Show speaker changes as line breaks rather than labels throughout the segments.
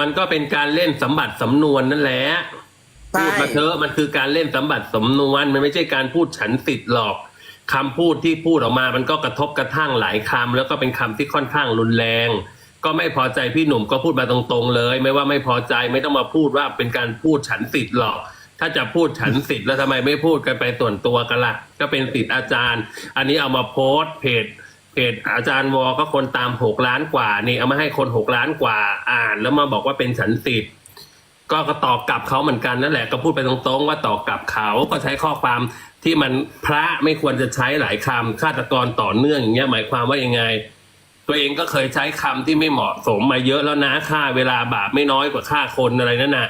มันก็เป็นการเล่นสมบัติสำนวนนั่นแหละ
ใช่
พูดมาเถอะมันคือการเล่นสมบัติสำนวน มันไม่ใช่การพูดฉันติดหรอกคำพูดที่พูดออกมา มันก็กระทบกระทั่งหลายคำแล้วก็เป็นคำที่ค่อนข้างรุนแรง ก็ไม่พอใจพี่หนุ่มก็พูดมาตรงๆเลย ไม่ว่าไม่พอใจไม่ต้องมาพูดว่าเป็นการพูดฉันติดหรอก ถ้าจะพูดฉันสิทธิ์แล้วทำไมไม่พูดกันไปส่วนตัวกันล่ะ ก็เป็นสิทธิ์อาจารย์ อันนี้เอามาโพสต์เพจ เพจอาจารย์วอก็คนตามหกล้านกว่า นี่เอามาให้คนหกล้านกว่าอ่าน แล้วมาบอกว่าเป็นฉันสิทธิ์ก็ก็ตอบกลับเขาเหมือนกันนั่นแหละก็พูดไปตรงๆ ว่าตอบกลับเขาก็ใช้ข้อความที่มันพระไม่ควรจะใช้หลายคำฆาตกรต่อเนื่องอย่างเงี้ยหมายความว่ายังไง ตัวเองก็เคยใช้คำที่ไม่เหมาะสมมาเยอะแล้วนะค่าเวลาบาปไม่น้อยกว่าค่าคนอะไรนั่นน่ะ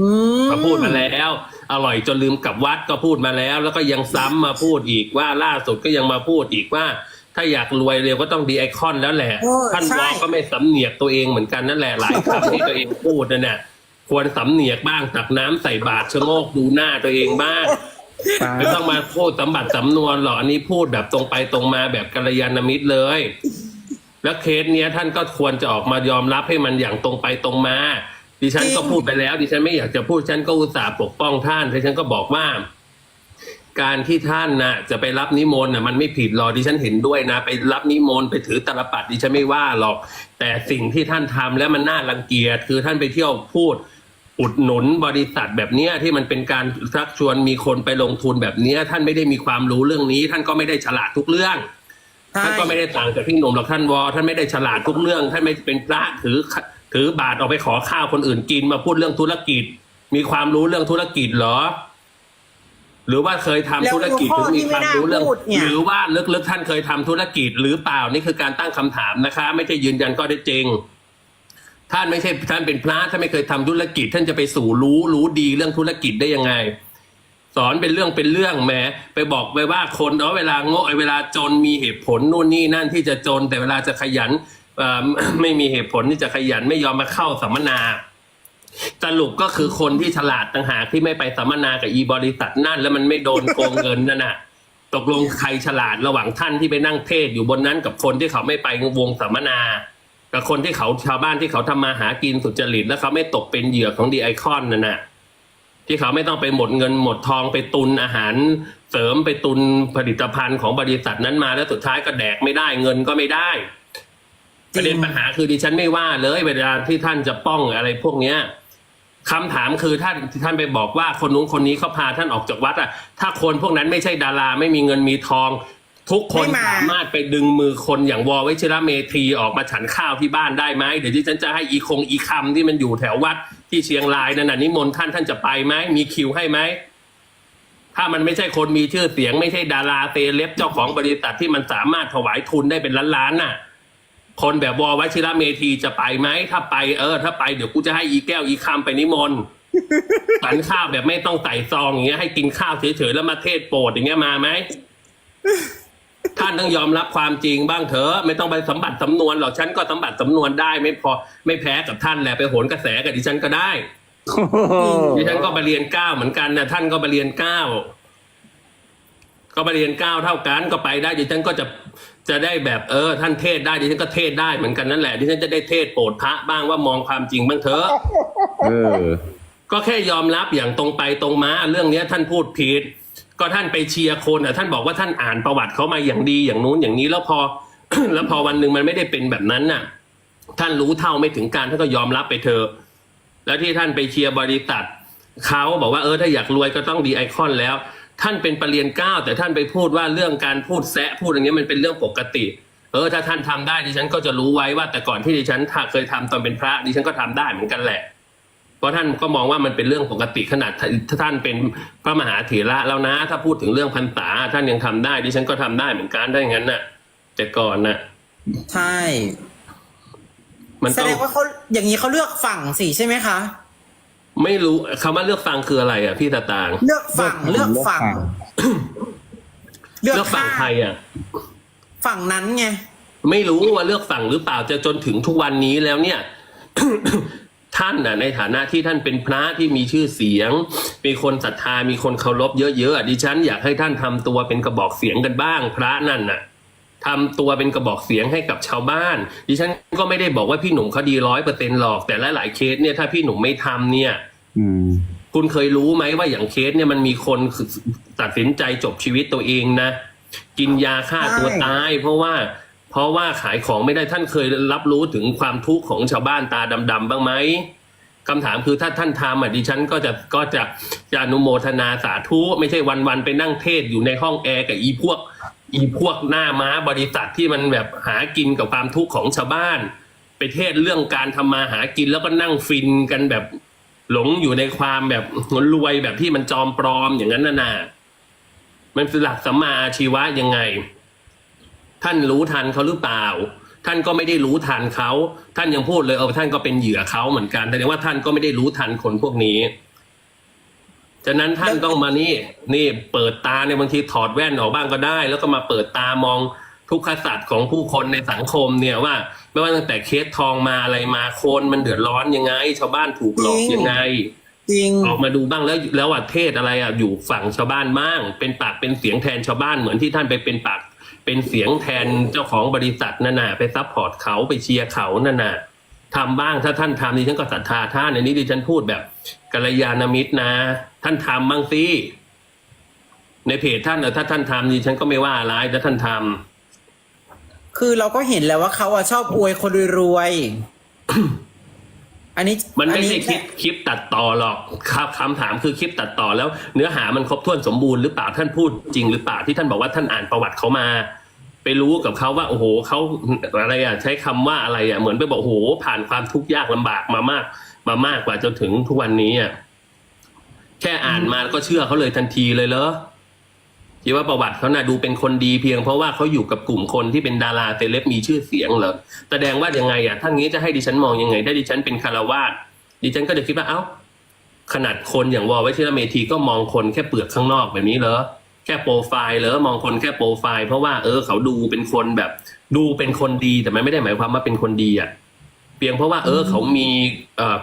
อืม
ก็พูดมาแล้ว อร่อยจนลืมกลับวัดก็พูดมาแล้ว แล้วก็ยังซ้ำมาพูดอีกว่าล่าสุดก็ยังมาพูดอีกว่า ถ้าอยากรวยเร็วก็ต้องดีไอคอนแล้วแหละ
เออ
ท่าน
ใช่
วอก็ไม่สำเนียกตัวเองเหมือนกันนั่นแหละหลายคำที่ตัวเองพูดนั่นน่ะควรสำเนียกบ้างตักน้ำใส่บาตรชะโงกดูหน้าตัวเองบ้าง ไม่ต้องมาพูดสมบัติสำนวนหรอกอันนี้พูดแบบตรงไปตรงมาแบบกัลยาณมิตรเลย แล้วเคสเนี้ยท่านก็ควรจะออกมายอมรับให้มันอย่างตรงไปตรงมา ดิฉันก็พูดไปแล้ว ดิฉันไม่อยากจะพูดฉันก็อุตส่าห์ปกป้องท่านแต่ฉันก็บอกว่า การที่ท่านน่ะจะไปรับนิมนต์น่ะมันไม่ผิดหรอกดิฉันเห็นด้วยนะ ไปรับนิมนต์ไปถือตาลปัดดิฉันไม่ว่าหรอก แต่สิ่งที่ท่านทำแล้วมันน่ารังเกียจคือท่านไปเที่ยวพูดอุดหนุนบริษัทแบบเนี้ยที่มันเป็นการชักชวนมีคนไปลงทุนแบบเนี้ยท่านไม่ได้มีความรู้เรื่องนี้ ท่านก็ไม่ได้ฉลาดทุกเรื่อง
ใช่
ท่านก็ไม่ได้ต่างจากพี่หนุ่มหรอกท่านวอท่านไม่ได้ฉลาดทุกเรื่อง ท่านไม่เป็นพระถือถือบาทออกไปขอข้าวคนอื่นกินมาพูดเรื่องธุรกิจ มีความรู้เรื่องธุรกิจเหรอ หรือว่าเคยทำธุรกิจหรือมีความรู้เรื่องหรือว่าลึกๆท่านเคยทำธุรกิจหรือเปล่านี่คือการตั้งคำถามนะคะ ไม่ใช่ยืนยันก็ได้จริง ท่านไม่ใช่ท่านเป็นพระท่านไม่เคยทำธุรกิจ ท่านจะไปสู่รู้รู้ดีเรื่องธุรกิจได้ยังไง สอนเป็นเรื่องเป็นเรื่องแหมไปบอกไปว่าคนเนาะเวลาโง่เวลาจนมีเหตุผลนู่นนี่นั่นที่จะจน แต่เวลาจะขยันเอ่อ ไม่มีเหตุผลที่จะขยันไม่ยอมมาเข้าสัมมนา สรุปก็คือคนที่ฉลาดต่างหากที่ไม่ไปสัมมนากับอีบริษัทนั่น แล้วมันไม่โดนโกงเงินนั่นน่ะ ตกลงใครฉลาดระหว่างท่านที่ไปนั่งเทศอยู่บนนั้นกับคนที่เขาไม่ไปวงสัมมนา กับคนที่เขาชาวบ้านที่เขาทำมาหากินสุจริตแล้วเขาไม่ตกเป็นเหยื่อของดีไอคอนนั่นน่ะที่เขาไม่ต้องไปหมดเงินหมดทองไปตุนอาหารเสริมไปตุนผลิตภัณฑ์ของบริษัทนั้นมาแล้วสุดท้ายก็แดกไม่ได้เงินก็ไม่ได้ประเด็นปัญหาคือดิฉันไม่ว่าเลยเวลาที่ท่านจะป้องอะไรพวกเนี้ย คำถามคือท่านท่านไปบอกว่าคนนู้นคนนี้เขาพาท่านออกจากวัดอะ ถ้าคนพวกนั้นไม่ใช่ดาราไม่มีเงินมีทอง ทุกคน
ไม่มา
สามารถไปดึงมือคนอย่างวอวิชิระเมธีออกมาฉันข้าวที่บ้านได้ไหมเดี๋ยวที่ฉันจะให้อีคงอีคำที่มันอยู่แถววัดที่เชียงรายนั่นน่ะนิมนต์ท่านท่านจะไปไหมมีคิวให้ไหมถ้ามันไม่ใช่คนมีชื่อเสียง ไม่ใช่ดาราเตเล็บเจ้าของบริษัทที่มันสามารถถวายทุนได้เป็นล้านๆน่ะ คนแบบวอวชิระเมธีจะไปไหมถ้าไปเออ ถ้าไปเดี๋ยวกูจะให้อีแก้วอีคำไปนิมนต์สันข้าวแบบไม่ต้องใส่ซองอย่างเงี้ยให้กินข้าวเฉยๆแล้วมาเทศโปรดอย่างเงี้ยมาไหมท่านต้องยอมรับความจริงบ้างเถอะไม่ต้องไปสัมบัติสำนวนหรอกฉันก็สัมบัติสำนวนได้ ไม่พอไม่แพ้กับท่านแหละไปโหนกระแสกับดิฉันก็ได้ดิฉันก็ไปเรียนเก้าเหมือนกันนะท่านก็ไปเรียนเก้าก็ไปเรียนเก้าเท่ากันก็ไปได้ดิฉันก็จะ จะได้แบบเออท่านเทศได้ดิฉันก็เทศได้เหมือนกันนั่นแหละดิฉันจะได้เทศโปรดพระบ้างว่ามองความจริงบ้างเถอะ
เออ
ก็แค่ยอมรับอย่างตรงไปตรงมาเรื่องเนี้ยท่านพูดผิดก็ท่านไปเชียร์คนอะท่านบอกว่าท่านอ่านประวัติเขามาอย่างดีอย่างนู้นอย่างนี้แล้วพอ แล้วพอวันหนึ่งมันไม่ได้เป็นแบบนั้นน่ะ ท่านรู้เท่าไม่ถึงการท่านก็ยอมรับไปเถอะแล้วที่ท่านไปเชียร์บริษัทเขาบอกว่าเออถ้าอยากรวยก็ต้องดีไอคอนแล้ว ท่านเป็นปรริญญาเก้าแต่ท่านไปพูดว่าเรื่องการพูดแซะพูดอย่างเงี้ยมันเป็นเรื่องปกติ เออถ้าท่านทำได้ดิฉันก็จะรู้ไว้ว่า แต่ก่อนที่ดิฉันเคยทำตอนเป็นพระดิฉันก็ทำได้เหมือนกันแหละ เพราะท่านก็มองว่ามันเป็นเรื่องปกติขนาดถ้าท่านเป็นพระมหาเถระแล้วนะ ถ้าพูดถึงเรื่องพรรษาท่านยังทำได้ดิฉันก็ทำได้เหมือนกันถ้าอย่างนั้นน่ะ แต่ก่อนน่ะ
ใช่
มัน
แส
ต้อง
ดงว่าเขาอย่างนี้เขาเลือกฝั่งสิใช่ไหมคะ
ไม่รู้คำว่าเลือกฟังคืออะไรอะพี่ตาตาง
เลือกฝั่งเลือกฝั่ง
เลือกฝั่งใครอะ
ฝั่งนั้นไง
ไม่รู้ว่าเลือกฝั่งหรือเปล่าจะจนถึงทุกวันนี้แล้วเนี่ย ท่านน่ะในฐานะที่ท่านเป็นพระที่มีชื่อเสียง มีคนศรัทธามีคนเคารพเยอะๆอะดิฉันอยากให้ท่านทำตัวเป็นกระบอกเสียงกันบ้าง พระนั่นน่ะทำตัวเป็นกระบอกเสียงให้กับชาวบ้าน ดิฉันก็ไม่ได้บอกว่าพี่หนุ่มเขาดีร้อยเปอร์เซ็นหรอกแต่หลายๆเคสเนี่ยถ้าพี่หนุ่มไม่ทำเนี่ย
อืม
คุณเคยรู้ไหมว่าอย่างเคสเนี่ยมันมีคนตัดสินใจจบชีวิตตัวเองนะ กินยาฆ่าตัวตาย เพราะว่า เพราะว่าขายของไม่ได้ท่านเคยรับรู้ถึงความทุกข์ของชาวบ้านตาดำๆบ้างไหมคำถามคือถ้าท่านทำอะดิฉันก็จะก็จะจะอนุโมทนาสาธุไม่ใช่วันๆไปนั่งเทศอยู่ในห้องแอร์กับอีพวก อีพวกหน้าม้าบริษัทที่มันแบบหากินกับความทุกข์ของชาวบ้าน ไปเทศเรื่องการทำมาหากินแล้วก็นั่งฟินกันแบบ หลงอยู่ในความแบบรวยแบบที่มันจอมปลอมอย่างนั้นน่ะนะมันหลักสัมมาอาชีวะยังไง ท่านรู้ทันเขาหรือเปล่า ท่านก็ไม่ได้รู้ทันเขา ท่านยังพูดเลยเออท่านก็เป็นเหยื่อเขาเหมือนกันแต่ว่าท่านก็ไม่ได้รู้ทันคนพวกนี้ฉะนั้นท่านต้องมานี่นี่เปิดตาในบางทีถอดแว่นออกบ้างก็ได้ แล้วก็มาเปิดตามองทุกขสัตว์ของผู้คนในสังคมเนี่ยว่า ไม่ว่าตั้งแต่เคสทองมาอะไรมาโคนมันเดือดร้อนยังไง ชาวบ้านถูกหลอกยังไง
จริง
ออกมาดูบ้างแล้วแล้วอะเทศอะไรอะอยู่ฝั่งชาวบ้านบ้าง เป็นปากเป็นเสียงแทนชาวบ้านเหมือนที่ท่านไปเป็นปากเป็นเสียงแทนเจ้าของบริษัทนั่นน่ะไปซัพพอร์ตเขาไปเชียร์เขานั่นน่ะทำบ้างถ้าท่านทำดิฉันก็ศรัทธาท่านในนี้ดิฉันพูดแบบกัลยาณมิตรนะ ท่านทำบ้างสิในเพจท่านเออถ้าท่านทำดิฉันก็ไม่ว่าอะไรถ้าท่านทำ
คือเราก็เห็นแล้วว่าเขาอะชอบอวยคนรวยๆ อันนี้
มันไม่
อั
ใช่คลิปคลิปตัดต่อหรอกครับคำถามคือคลิปตัดต่อแล้ว เนื้อหามันครบถ้วนสมบูรณ์หรือเปล่าท่านพูดจริงหรือเปล่าที่ท่านบอกว่าท่านอ่านประวัติเขามา ไปรู้กับเขาว่า โอ้โหเขาอะไรอะใช้คำว่าอะไรอะเหมือนไปบอกโอ้โหผ่านความทุกข์ยากลำบากมามาก มามากกว่าจนถึงทุกวันนี้อะแค่อ่านมาก็เชื่อเขาเลยทันทีเลยเหรอ คิดว่าประวัติเขาน่ะดูเป็นคนดีเพียงเพราะว่าเขาอยู่กับกลุ่มคนที่เป็นดาราเซเลบมีชื่อเสียงเหรอแสดงว่ายังไงอะถ้างี้จะให้ดิฉันมองยังไงถ้าดิฉันเป็นคารวาสดิฉันก็จะคิดว่าเอ้า ขนาดคนอย่างวอลไวชิรเมธีก็มองคนแค่เปลือกข้างนอกแบบนี้เหรอแค่โปรไฟล์เหรอมองคนแค่โปรไฟล์เพราะว่าเออเขาดูเป็นคนแบบ ดูเป็นคนดีแต่มันไม่ได้หมายความว่าเป็นคนดีอะเพียงเพราะว่าเออเขามีเอ่อ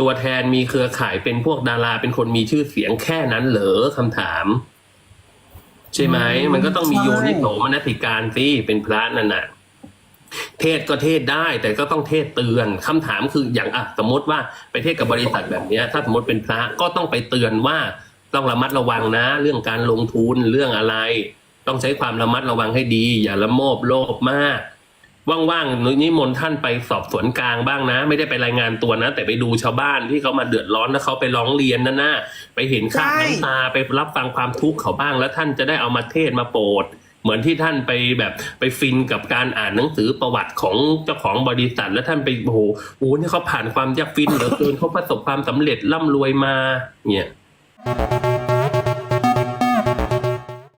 ตัวแทนมีเครือข่ายเป็นพวกดาราเป็นคนมีชื่อเสียงแค่นั้นเหรอคำถาม ใช่ไหมมันก็ต้องมีโยนิโสมนสิการสิเป็นพระนั่นน่ะเทศก็เทศได้แต่ก็ต้องเทศเตือนคำถามคืออย่างอะสมมติว่าไปเทศกับบริษัทแบบเนี้ยถ้าสมมติเป็นพระก็ต้องไปเตือนว่าต้องระมัดระวังนะ เรื่องการลงทุนเรื่องอะไร ต้องใช้ความระมัดระวังให้ดี อย่าละโมบโลภมาก ว่างๆนิมนต์ท่านไปสอบสวนกลางบ้างนะ ไม่ได้ไปรายงานตัวนะ แต่ไปดูชาวบ้านที่เขามาเดือดร้อนแล้วเขาไปร้องเรียนนั่นนะไปเห็นข้าว
ใช่
น้ำตาไปรับฟังความทุกข์เขาบ้าง แล้วท่านจะได้เอามาเทศน์มาโปรดเหมือนที่ท่านไปแบบไปฟินกับการอ่านหนังสือประวัติของเจ้าของบริษัท แล้วท่านไปโอ้โหโอ้โหนี่เขาผ่านความยากฟินเหลือเกินเขาประสบความสำเร็จร่ำรวยมาเนี่ย